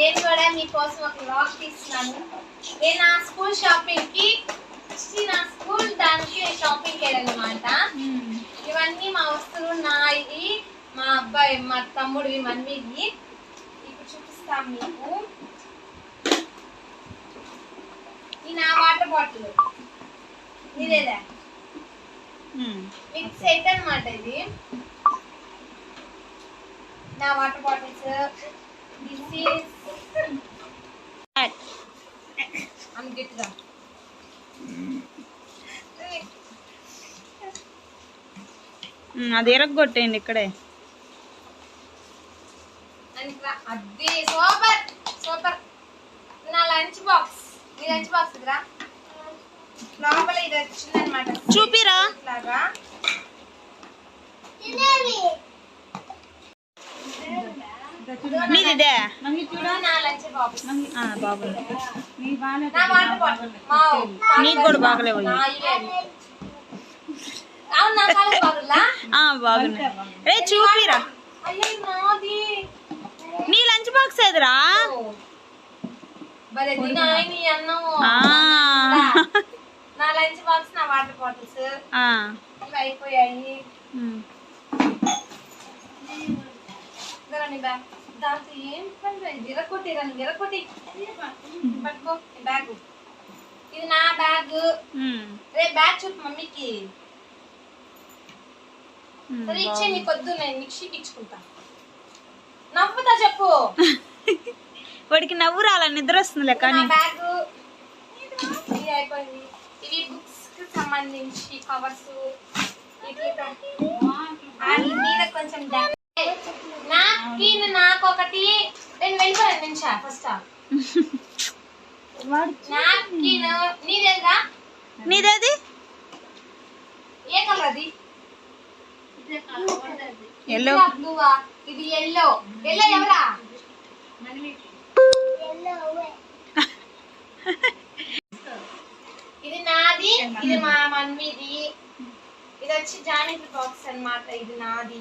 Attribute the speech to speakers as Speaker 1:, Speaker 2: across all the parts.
Speaker 1: నేను కూడా మీకోసం ఒక వ్లాగ్ తీస్తున్నాను. నేను నా స్కూల్ షాపింగ్కి నా స్కూల్ దానికి షాపింగ్ వెళ్ళాలన్నమాట ఇవన్నీ మా వస్తువులు నాయి మా అబ్బాయి మా తమ్ముడివి మమ్మీవి ఇప్పుడు చూపిస్తాం మీకు. ఇది నా వాటర్ బాటిల్. ఇదేదా? మీకు సెట్ అన్నమాట ఇది. నా వాటర్ బాటిల్స్ దిస్ ఈస్
Speaker 2: అది ఎరగొట్టేయండి ఇక్కడే.
Speaker 1: And gra- అది సూపర్ సూపర్. నా లంచ్ బాక్స్. ఈ లంచ్ బాక్స్ ఇదిరా. లోపల ఇది వచ్చిందనమాట
Speaker 2: చూపిరా.
Speaker 1: లాగా
Speaker 2: మీది ఇదే.
Speaker 1: ఇది నా లంచ్ బాక్స్.
Speaker 2: ఆ, బాగుంది.
Speaker 1: నా వాటర్ బాటిల్. మా
Speaker 2: నీకు కూడా బాగలేవు.
Speaker 1: అవును బాగులా
Speaker 2: బాగుంది రే చూపిరా. నీ లంచ్ బాక్స్ ఆ.
Speaker 1: నా లంచ్ బాక్స్ నా వాటర్ బాటిల్స్. అయిపోయాయి. దాంతో ఏం పని విరకొట్టి విరకొట్టి పట్టుకో బ్యాగ్. ఇది నా బ్యాగ్. రే బ్యాగ్ చూపు మమ్మీకి. సరే ఇచ్చే నేను ఇచ్చుకుంటా. నవ్వుతా చెప్పు.
Speaker 2: వాడికి నవ్వు రాల నిద్ర వస్తుందిలే
Speaker 1: నా
Speaker 2: కానీ.
Speaker 1: బ్యాగ్. ఇది అయిపోయింది. ఇవి బుక్స్కి సంబంధించి కవర్స్ మీద కొంచెం నాకి నాకు ఒకటి నేను వెళ్ళిపోయాను నిమిషా ఫస్ట్ నీదేది ఏ కలర్ అది
Speaker 2: ఎల్లో
Speaker 1: ఇది ఎల్లో ఎల్లో ఎవరా? ఇది నాది ఇది మా మమ్మీది ఇది వచ్చి జానకి బాక్స్ అన్నమాట ఇది నాది.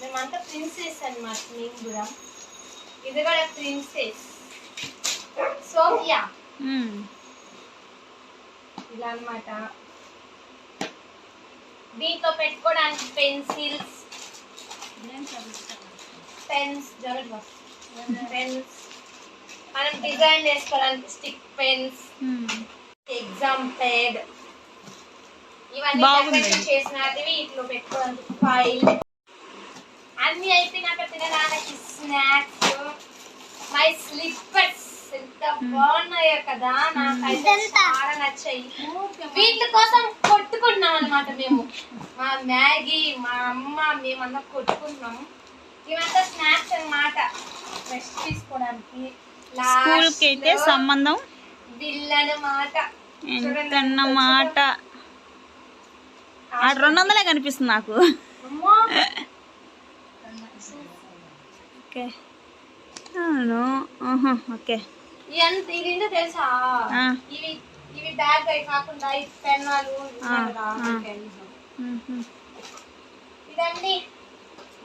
Speaker 1: మేమంతా ప్రిన్సెస్ అన్నమాట మేము కూడా. ఇది కూడా ప్రిన్సెస్ సోఫియా.
Speaker 2: ఉమ్.
Speaker 1: ఇలా అన్నమాట దీంట్లో పెట్టుకోవడానికి పెన్సిల్స్ పెన్స్ జరగదు పెన్స్. మనం డిజైన్ చేసుకోవడానికి స్టిక్ పెన్స్. Exam pad. ఇవన్నీ చేసినవి ఇట్లో పెట్టుకోవడానికి ఫైల్. అన్ని అయిపోయినాక తినడానికి స్నాక్స్. My slippers. బాగున్నాయో కదా నాకైతే చాలా నచ్చాయి. వీటి కోసం కొట్టుకుంటున్నాం అనమాట మేము. మా మ్యాగీ మా అమ్మ మేమంతా కొట్టుకుంటున్నాం. ఇవంతా స్నాక్స్ అన్నమాట. రెస్ట్ తీసుకోవడానికి
Speaker 2: స్కూల్కి అయితే సంబంధం
Speaker 1: బిల్ అన్నమాట
Speaker 2: ఎంతన్నమాట ఆ రెండు వందలే కనిపిస్తుంది నాకు. ఓకే. అవును ఓకే.
Speaker 1: ఇది ఏంటో తెలుసా?
Speaker 2: ఆ.
Speaker 1: ఇవి ఇవి బ్యాగ్ అవి కాకుండా ఈ పెన్నాలు. ఇదండి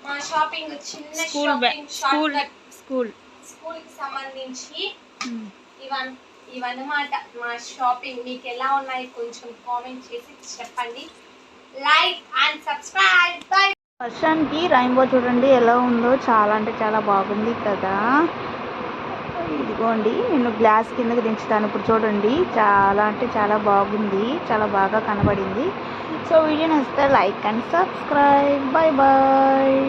Speaker 1: మా షాపింగ్ చిన్న
Speaker 2: school
Speaker 1: shopping
Speaker 2: school
Speaker 1: short
Speaker 2: school
Speaker 1: స్కూల్కి సంబంధించి. ఇవన్ ఇవన్నమాట మా షాపింగ్ మీకు ఎలా ఉన్నాయి కొంచెం కామెంట్ చేసి చెప్పండి. లైక్ అండ్ సబ్స్క్రైబ్ బై
Speaker 2: వర్షానికి రైన్బో చూడండి ఎలా ఉందో. చాలా అంటే చాలా బాగుంది కదా. ఇదిగోండి నేను గ్లాస్ కిందకి దించుతాను. ఇప్పుడు చూడండి చాలా అంటే చాలా బాగుంది చాలా బాగా కనబడింది. సో వీడియో నచ్చితే like and subscribe. Bye bye